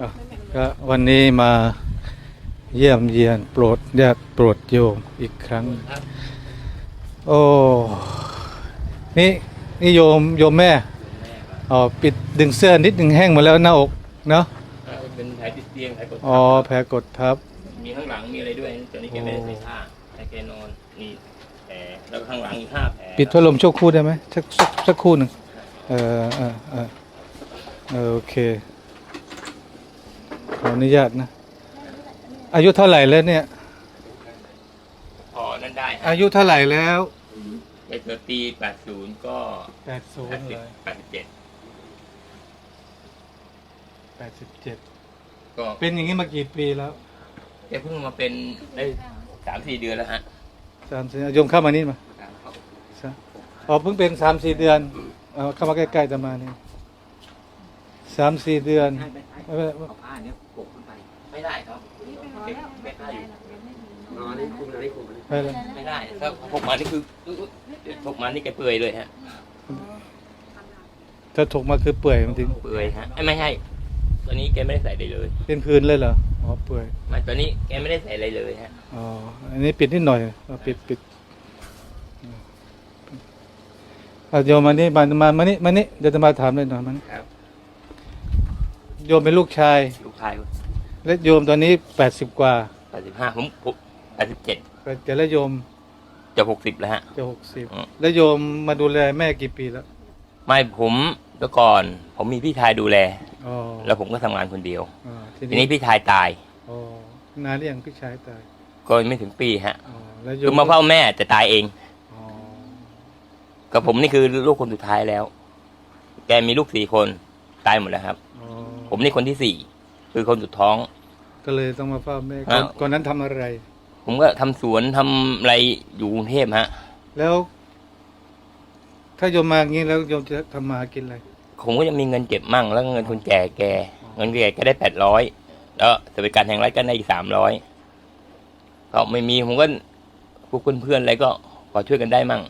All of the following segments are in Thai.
อะก็วันนี้มาเยี่ยมเยียนโปรดญาติโปรดโยมอีกครั้ง โอ้นี่นี่โยมโยมแม่อ๋อปิดดึงเสื้อนิดหนึ่งแห้งหมดแล้วหน้าอกเนาะเป็นแผลติดเตียงแผลกดอ๋อแผลกดทับ มีข้างหลังมีอะไรด้วยตอนนี้แกไม่ได้ใส่ผ้าแต่แกนอนนี่แผลแล้วก็ข้างหลังอีกห้าแผลปิดพัดลมชั่วครู่ได้ไหมสักสักสักครู่หนึ่งเออเออเออเออโอเคข ออนุญาตนะ อายุเท่าไหร่แล้วเนี่ย พอนั่นได้ฮะอายุเท่าไหร่แล้วแกเกิดปี80 ก็แปดศูนย์เลย80แปดสิบเจ็ด87ก็เป็นอย่างนี้มากี่ปีแล้วแกเพิ่งมาเป็นได้สามสี่เดือนแล้วฮะสามสี่โยมเข้ามานี่มาสามอ๋อเพิ่งเป็นสามสี่เดือนเอาเข้ามาใกล้ๆจะมานี่ สามสี่เดือนไม่เป็นไรเอาผ้าเนี้ยปกขึ้นไป ไม่ได้ครับเก็บไม่ได้อยู่นอนได้คุมได้คุมไม่เป็นไรไม่ได้ถ้าพกมานี่คือพกมานี่แกเปื่อยเลยฮะถ้าถกมาคือเปื่อยมันถึงเปื่อยฮะไอ้ไม่ใช่ตอนนี้แกไม่ได้ใส่อะไรเลย เป็นพื้นเลยเหรออ๋อเปื่อยไมาตอนนี้แกไม่ได้ใส่อะไรเลยฮะอ๋ออันนี้ปิดนิดหน่อยเอาปิดปิดเอาโยมมานี่มามามานี่มานี่เดี๋ยวจะมาถามเลยหน่อยมันครับ โยมเป็นลูกชาย ลูกชายและโยมตอนนี้แปดสิบกว่า85ผมผม87แต่และโยมจะ60แล้วฮะ จะหกสิบอืม แล้วโยมมาดูแลแม่กี่ปีแล้วไม่ผมเมื่อก่อน ผมมีพี่ชายดูแล อ๋อแล้วผมก็ทำงานคนเดียว อ๋อทีทีนี้นี้พี่ชายตาย อ๋อนานหรือยังพี่ชายตายก็ไม่ถึงปีฮะอ๋อแล้วโยคือมมาเฝ้าแม่แต่ตายเอง อ๋อกับผมนี่คือลูกคนสุดท้ายแล้ว แกมีลูกสี่คน ตายหมดแล้วครับ อ๋อ ผมนี่คนที่สี่คือคนสุดท้อง ก็เลยต้องมาเฝ้าแม่ก่อนอ้าวก่อนนั้นทำอะไร ผมก็ทำสวนทำอะไรอยู่กรุงเทพฮะ แล้ว ถ้าโยมมาอย่างนี้แล้วโยมจะทำมาหากินอะไร ผมก็จะมีเงินเก็บมั่งแล้วเงินคนแก่แกเงินแก่แกได้แปดร้อยแล้วสวัสดิการแห่งรัฐก็ได้อีกสามร้อยก็ไม่มีผมก็พวกเพื่อนๆอะไรก็พอช่วยกันได้มั่ง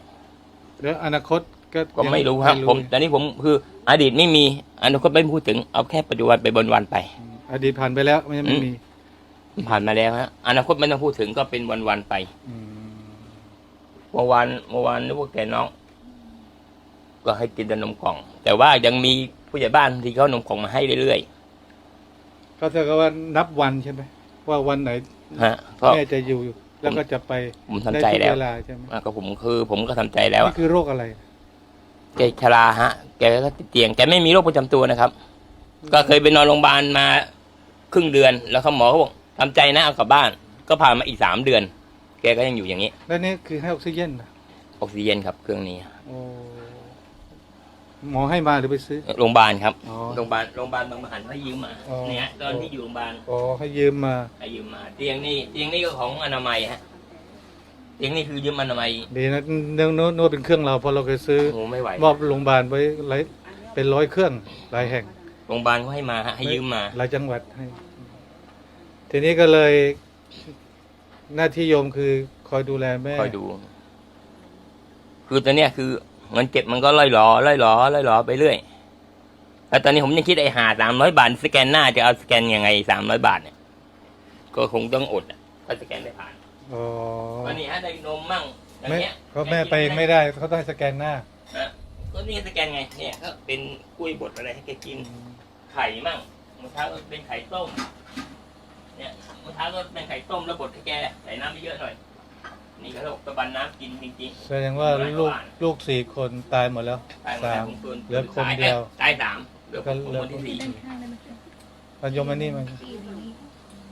แล้วอนาคตก็ก็ไม่รู้ครับผมตอนนี้ผมคือ อดีตไม่มีอนาคตไม่พูดถึงเอาแค่ปัจจุบันไปบนวันไปอืมอดีตผ่านไปแล้วไม่ไม่มีผ่านมาแล้วฮะอนาคตไม่ต้องพูดถึงก็เป็นวันวันๆไปอืมเมื่อวานเมื่อวานนึกว่าแกน้อง ก็ให้กินแต่นมกล่อง แต่ว่ายังมีผู้ใหญ่บ้านที่เขาเอานมกล่องมาให้เรื่อยก็เท่ากับว่านับวันใช่ไหมว่าวันไหนๆฮะเพราะแม่จะอยู่แล้วก็จะไปผมทำใจแล้วได้ทุกเวลาใช่ไหมอะก็ผมคือ ผมก็ทำใจแล้วอะนี่คือโรคอะไร แกชราฮะ แกก็ติดเตียงแกไม่มีโรคประจำตัวนะครับ ก็เคยไปนอนโรงพยาบาลมาครึ่งเดือน แล้วเขาหมอเขาบอกทำใจนะเอากลับบ้าน ก็ผ่านมาอีกสามเดือน แกก็ยังอยู่อย่างนี้แล้วนี่คือให้ออกซิเจนนะออกซิเจนครับเครื่องนี้โอ้หมอให้มาหรือไปซื้อ โรงพยาบาลครับ อ๋อ โรงพยาบาลโรงพยาบาลบางมหันเขายืมมาอ๋อ เนี่ยตอนที่อยู่โรงพยาบาลอ๋อให้ยืมมาให้ยืมมา เตียงนี่เตียงนี่ก็ของอนามัยฮะ เตียงนี่คือยืมอนามัยดีนะเนื่องโน้นโน้นเป็นเครื่องเราเพอเราเคยซื้อโอ้ไม่ไหวมอบโรงพยาบาลไว้หลายเป็นร้อยเครื่องหลายแห่งโรงพยาบาลเขาให้มาฮะให้ยืมมาหลายจังหวัดให้ ทีนี้ก็เลยหน้าที่โยมคือคอยดูแลแม่คอยดู คือตอนเนี้ยคือเงินเก็บมันก็ล่อยหลอล่อยหลอล่อยหลอไปเรื่อยแล้วตอนนี้ผมยังคิดไอ้หาสามร้อยบาทสแกนหน้าจะเอาสแกนยังไงสามร้อยบาทเนี่ย ก็คงต้องอดอะถ้าสแกนไม่ผ่าน อ๋อวันนี้ฮะได้นมมั่งอย่างไม่เงี้ยเพราะแม่ไปเองไม่ได้เขาต้องให้สแกนหน้าฮะก็นี่สแกนไงเนี่ยก็เป็นกล้วยบดอะไรให้แกกินไข่มั่งเมื่อเช้าก็เป็นไข่ต้ม เนี่ยเมื่อเช้าก็เป็นไข่ต้มแล้วบดให้แกใส่น้ำไม่เยอะหน่อย นี่ก็ตะบันน้ำกินจริงแสดงว่าลูกลูกสี่คนตายหมดแล้วๆตายหมดสาแล้วมผมตัวเหลือคนเดียว ตายสามเหลือผมคนที่สี่ปัญญมอันนี้มัน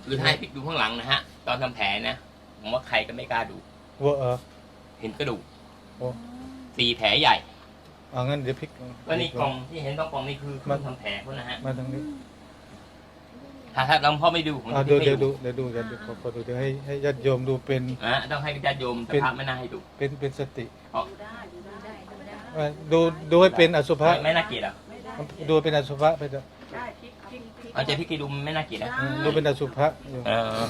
คือถ้าให้พลิกดูข้างหลังนะฮะ ตอนทำแผลนะ ผมว่าใครก็ไม่กล้าดูวัวเออเห็นกระดูกโอ้สี่แผลใหญ่เอางั้นเดี๋ยวพลิกก็นี่กล่องที่เห็นต้องกล่องนี่คือเครื่องทำแผลเขานะฮะมาทางนี้ถ้าถ้าเราพ่อไม่ดูผมอ่าจะดูไม่เดี๋ยวดูดูเดี๋ยวดูเดี๋ยวดูขอขอดูเดี๋ยวให้ให้ญาติโยมดูเป็นนะต้องให้ญาติโยมสภาพไม่น่าให้ดู เป็นเป็นสติเพราะเอ่อดูดูให้เป็นอสุภะไม่น่าเกลียดอะดูเป็นอสุภะไปเถอะเอาใจพลิกให้ดูไม่น่าเกลียดนะอืมดูเป็นอสุภะอยู่ เออ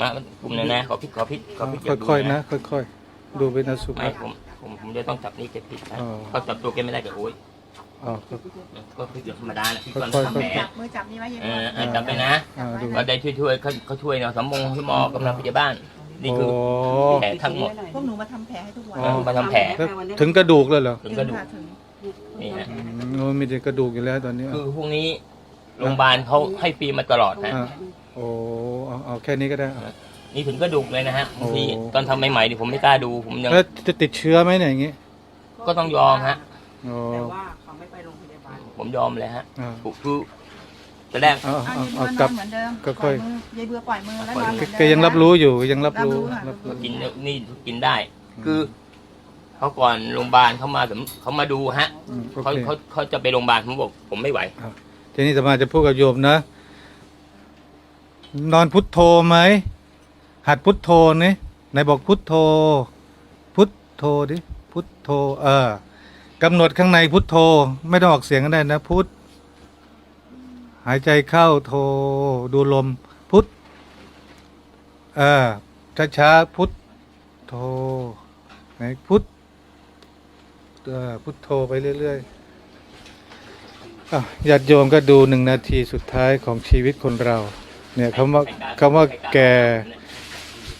มากลุ่มหนอยนะขอพลิกขอพลิกขอพลิกค่อยๆนะค่อยๆดูเป็นอสุไม่ภะผมผมผมจะต้องจับนี่แกพลิกนะอ๋อ เขาจับตัวแกไม่ได้แกโอ้ยออ๋อก็ก็คือธรรมดานะที่ก่อนค่อยๆ ทำแผลจับมือจับนี่ไว้อยังเอไงอเออจำไปนะอ่าดูก็ได้ช่วยช่วยๆเขาเขาช่วยเนาะสมมงสมอกำลังพยาบาลนี่คือ โอ้แผลทั้งหมด พวกหนูมาทำแผลให้ทุกวันอ๋อ มาทำแผลถึงกระดูกเลยเหรอถึงกระดูก ค่ะถึงนี่ฮะ อืมโอ้มีแต่กระดูกอยู่แล้วตอนนี้ คือพวกนี้โรงพยาบาลเขาให้ฟรีมาตลอดนะอ่า โอ้เอาเอาแค่นี้ก็ได้อะนี่ถึงกระดูกเลยนะฮะบางทีโอ้ ตอนทำใหม่ๆนี่ผมไม่กล้าดูผมยัง แล้วจะติดเชื้อไหมเนี่ยอย่างงี้ก็ต้องยอมฮะ โอ้แต่ว่าเขาไม่ไปโรงพยาบาลผมยอมเลยฮะอ่าคือตอนแรก เอาเอาเอายายเอาเบื่อนกลัอบนเหมือนเดิมก็ค่อยปล่มืยายเบื่อปล่อยมือแล้วนอนเหมือนเดิม แกยังรับรู้อยู่ยังรับรู้รับรู้ค่ะ รับรู้ กินนี่กินได้ คือเขาก่อนโรงพยาบาลเขามาสำเขามาดูฮะอืมโอเขาเคเขาเขาจะไปโรงพยาบาลผมบอกผมไม่ไหว ทีนี้จะมาจะพูดกับโยมนะ นอนพุทโธไหม หัดพุทโธนี่ไหนบอกพุทโธ พุทโธดิ พุทโธ เออกำหนดข้างในพุทโธ ไม่ต้องออกเสียงก็ได้นะ พุท หายใจเข้าโธ ดูลม พุท เออช้าๆพุทโธ ไหนพุท เออพุทโธไปเรื่อยๆอะญาติโยมก็ดูหนึ่งนาทีสุดท้ายของชีวิตคนเรา เนี่ยคำว่าคำว่าแก่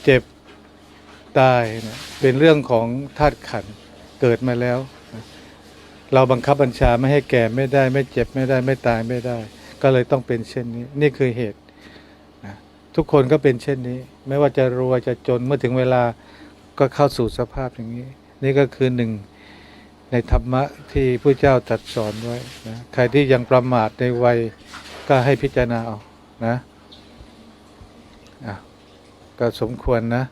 เจ็บตายเนี่ยเป็นเรื่องของธาตุขันเกิดมาแล้ว เราบังคับบัญชาไม่ให้แก่ไม่ได้ ไม่เจ็บไม่ได้ไม่ตายไม่ได้ ก็เลยต้องเป็นเช่นนี้ นี่คือเหตุนะทุกคนก็เป็นเช่นนี้ ไม่ว่าจะรวยจะจนเมื่อถึงเวลาก็เข้าสู่สภาพอย่างนี้ นี่ก็คือหนึ่งในธรรมะที่พระเจ้าตรัดสอนไว้นะใครที่ยังประมาทในวัยก็ให้พิจารณาเอานะ อะก็สมควรนะ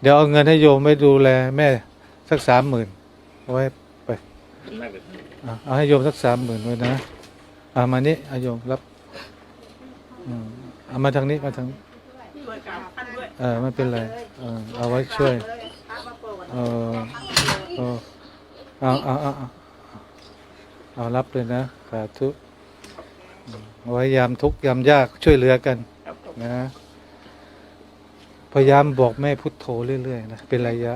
เดี๋ยวเอาเงินให้โยมไปดูแล แม่สักสามหมื่นเอาไว้ไปอะเอาให้โยมสักสามหมื่นไว้นะเอามานี่เอาโยมรับอืมเอามาทางนี้มาทางนี้เออไม่เป็นไรเออเอาไว้ช่วย เออเออเอาเอาเอาเอาเอารับเลยนะสาธุอืมเอาไว้ยามทุกข์ยามยากช่วยเหลือกันครับผมนะ พยายามบอกแม่พุทโธเรื่อยๆนะเป็นระยะ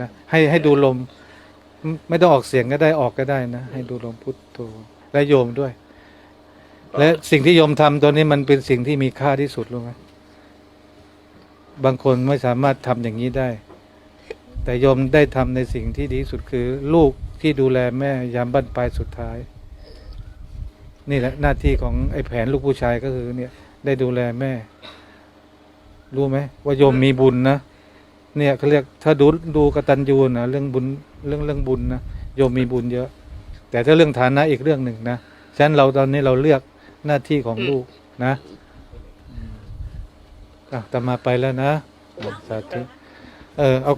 นะให้ให้ดูลมไม่ต้องออกเสียงก็ได้ออกก็ได้นะ ให้ดูลมพุทโธและโยมด้วย และสิ่งที่โยมทำตัวนี้มันเป็นสิ่งที่มีค่าที่สุดรู้ไหมบางคนไม่สามารถทำอย่างนี้ได้ แต่โยมได้ทำในสิ่งที่ดีสุดคือ ลูกที่ดูแลแม่ยามบั้นปลายสุดท้าย นี่แหละหน้าที่ของไอ้แผนลูกผู้ชายก็คือเนี่ยได้ดูแลแม่ รู้ไหมว่าโยมมีบุญนะเนี่ยเขาเรียกถ้าดูดูกตัญญูนะเรื่องบุญเรื่องเรื่องบุญนะโยมมีบุญเยอะ แต่ถ้าเรื่องฐานะอีกเรื่องหนึ่งนะฉะนั้นเราตอนนี้เราเลือกหน้าที่ของลูกนะอืมอะตามมาไปแล้วนะอะสาธุเออเอา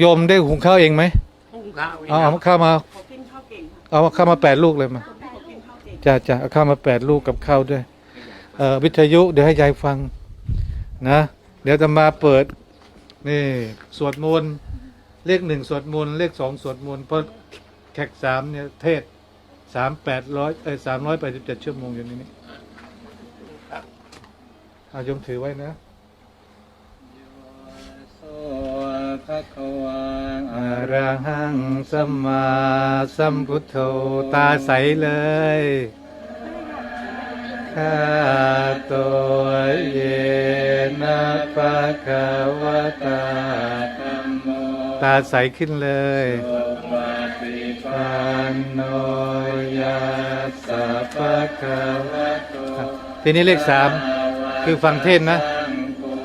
โยมได้หุงข้าวเองไหมหุงข้าวเอาเอาข้าวมาขอกินข้าวเก่งค่ะเอาข้าวมาแปดลูกเลยมาขอกินข้าวเก่งจ้าจ้าเอาข้าวมาแปดลูกกับข้าวด้วย เอ่อวิทยุเดี๋ยวให้ยายฟังนะ เดี๋ยวจะมาเปิด นี่สวดมนต์เลขหนึ่งสวดมนต์เลขสองสวดมนต์เพราะแขกสามเนี่ยเทศสามแปดร้อยเอ้สามร้อยแปดสิบเจ็ดชั่วโมงอยู่ในนี้เอาโยมถือไว้นะอะระหังสัมมาสัมพุทโธตาใสเลยข้าตัวเยนะ ภะคะวะตาธัมโมตาใสขึ้นเลยปันโนยัสสะภะคะวะโตทีนี้เลขสามคือฟังเทศน์นะ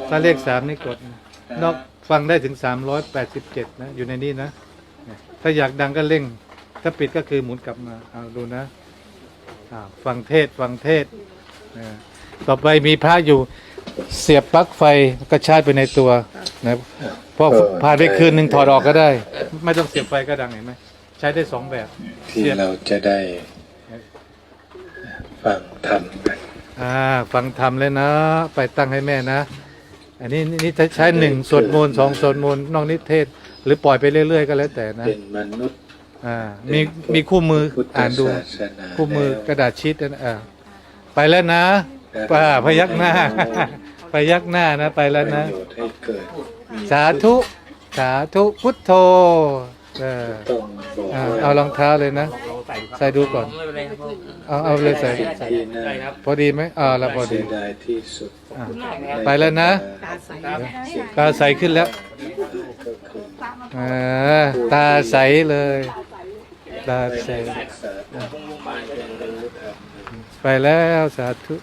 ถ้าเลขสามนี่กดนะนอกฟังได้ถึงสามร้อยแปดสิบเจ็ดนะ อยู่ในนี้นะเนี่ยถ้าอยากดังก็เร่ง ถ้าปิดก็คือหมุนกลับมาเอาดูนะอ่าฟังเทศน์ฟังเทศน์นะต่อไปมีพระอยู่ เสียบปลั๊กไฟก็ชาร์จไปในตัวนะพอผ่านไปคืนหนึ่งถอดออกก็ได้ ไม่ต้องเสียบไฟก็ดังเห็นไหมใช้ได้สองแบบ ที่เราจะได้ฟังธรรมกันอ่าฟังธรรมเลยนะ ไปตั้งให้แม่นะ อันนี้นี่ถ้าใช้หนึ่งสวดมนต์สองสวดมนต์นอกนิเทศ หรือปล่อยไปเรื่อยๆ ก็แล้วแต่นะเป็นมนุษย์อ่ามีมีคู่มือพุทธอ่านดู ศาสนาคู่มือแล้วกระดาษชีตนะอ่าไปแล้วนะป้าพยักหน้าพ ยักหน้านะไปแล้วนะ ประโยชน์ให้เกิดมีสาธุ สาธุพุทโธเออต้องบอกอ่าว่าเอารองเท้าเลยนะใส่ดูก่อน ไม่เป็นไรครับเอาเอาเลยใส่ได้ใส่ได้ครับ พอดีไหมอ่าแล้วพอเสีดียดายที่สุดอะคุณมากครับไปแล้วนะ ตาใสตาใสขึ้นแล้วก็คืออ่าตาใสเลย ตาใส ศึกษาธรรมคงโรงพยาบาลเดินเลยรู้ธรรมไปแล้วสาธุ